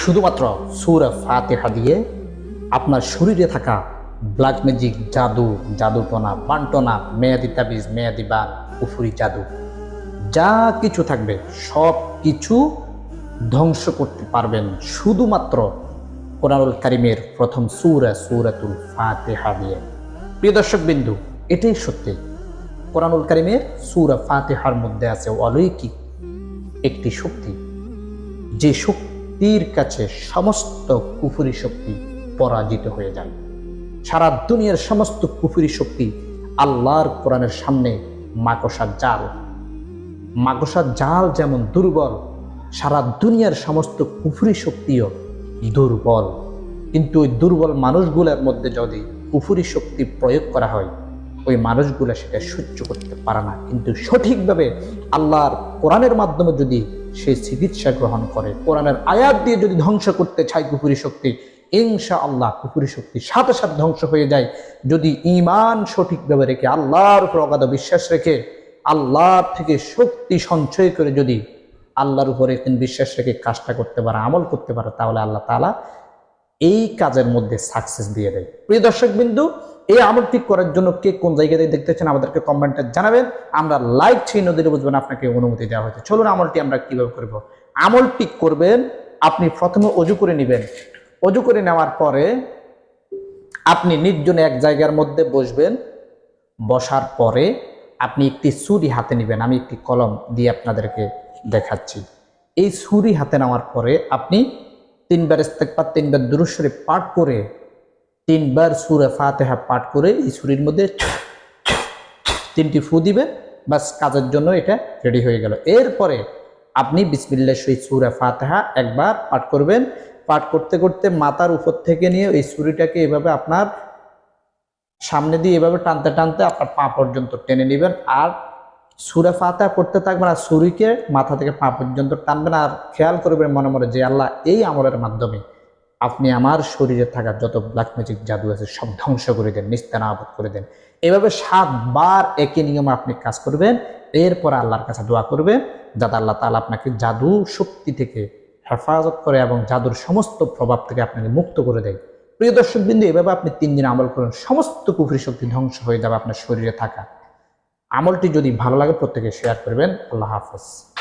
শুধুমাত্র সুরা ফাতেহা দিয়ে আপনার শরীরে থাকা ব্ল্যাক ম্যাজিক জাদু, জাদুটনা, বান্টনা, মেয়াদি তাবিজ, মেয়াদি বান উফুরি জাদু, যা কিছু থাকবে, সব কিছু ধ্বংস করতে পারবেন শুধুমাত্র কোরআনুল কারিমের প্রথম সুরা, সুরাতুল ফাতেহা দিয়ে। প্রিয় দর্শক বিন্দু, এটাই সত্যি। কোরআনুল কারিমের সুরা ফাতেহার মধ্যে আছে অলৌকিক একটি শক্তি। যে শক্তির কাছে সমস্ত কুফুরি শক্তি পরাজিত হয়ে যায়। সারা দুনিয়ার সমস্ত কুফুরি শক্তি আল্লাহর কোরআনের সামনে মাকসার জাল। মাকসার জাল যেমন দুর্বল, সারা দুনিয়ার সমস্ত কুফুরি শক্তিও দুর্বল। কিন্তু ওই দুর্বল মানুষগুলোর মধ্যে যদি কুফুরি শক্তি প্রয়োগ করা হয় ওই মানুষগুলো সেটা সহ্য করতে পারে না। কিন্তু সঠিকভাবে আল্লাহর কোরআনের মাধ্যমে যদি সে চিকিৎসা গ্রহণ করে, কোরআনের আয়াত দিয়ে যদি ধ্বংস করতে চায় কুফুরি শক্তি ইনশা আল্লাহ কুফুরি শক্তি সাথে সাথে ধ্বংস হয়ে যায়। যদি ইমান সঠিকভাবে রেখে, আল্লাহর উপর অগাধ বিশ্বাস রেখে, আল্লাহর থেকে শক্তি সঞ্চয় করে যদি আল্লাহর উপরে একদিন বিশ্বাস রেখে কাজটা করতে পারে, আমল করতে পারে, তাহলে আল্লাহ তালা এই কাজের মধ্যে সাকসেস দিয়ে দেয়। প্রিয় দর্শক বিন্দু এই আমলটি করার জন্য কে কোন জায়গাতে দেখতে চান আমাদেরকে কমেন্টে জানাবেন। আমরা লাইক চিহ্ন দিলে বুঝবেন আপনাকে অনুমতি দেওয়া হয়েছে। চলুন আমলটি আমরা কীভাবে করব। আমলটি করবেন, আপনি প্রথমে অজু করে নেবেন। অজু করে নেওয়ার পরে আপনি নির্জনে এক জায়গার মধ্যে বসবেন। বসার পরে আপনি একটি ছুরি হাতে নেবেন। আমি একটি কলম দিয়ে আপনাদেরকে দেখাচ্ছি। এই ছুরি হাতে নেওয়ার পরে আপনি তিনবার ইস্তেকবার তিনবার দুরুশ্বরে পাঠ করে তিনবার সুরে ফাতেহা পাঠ করে এই ছুরির মধ্যে তিনটি ফু দিবেন, বাস কাজের জন্য এটা রেডি হয়ে গেল। এরপরে আপনি বিসমিল্লা সহিত সুরে ফাতেহা একবার পাঠ করবেন। পাঠ করতে করতে মাথার উপর থেকে নিয়ে এই ছুরিটাকে এভাবে আপনার সামনে দিয়ে এভাবে টানতে টানতে আপনার পা পর্যন্ত টেনে নেবেন আর সুরে ফাতা করতে থাকবেন আর ছুরিকে মাথা থেকে পা পর্যন্ত টানবেন আর খেয়াল করবেন মনে মনে যে আল্লাহ এই আমলের মাধ্যমে আপনি আমার শরীরে থাকা যত ব্ল্যাক ম্যাজিক জাদু আছে সব ধ্বংস করে দেন নিস্তানাবদ করে দেন। এভাবে সাতবার একই নিয়মে আপনি কাজ করবেন, এরপর আল্লাহর কাছে দোয়া করবেন, যাতে আল্লাহ তালা আপনাকে জাদু শক্তি থেকে হেফাজত করে এবং জাদুর সমস্ত প্রভাব থেকে আপনাকে মুক্ত করে দেয়। প্রিয় দর্শক বিন্দু, এভাবে আপনি তিন দিন আমল করেন, সমস্ত কুফরি শক্তি ধ্বংস হয়ে যাবে আপনার শরীরে থাকা। আমলটি যদি ভালো লাগে প্রত্যেকে শেয়ার করবেন। আল্লাহ হাফেজ।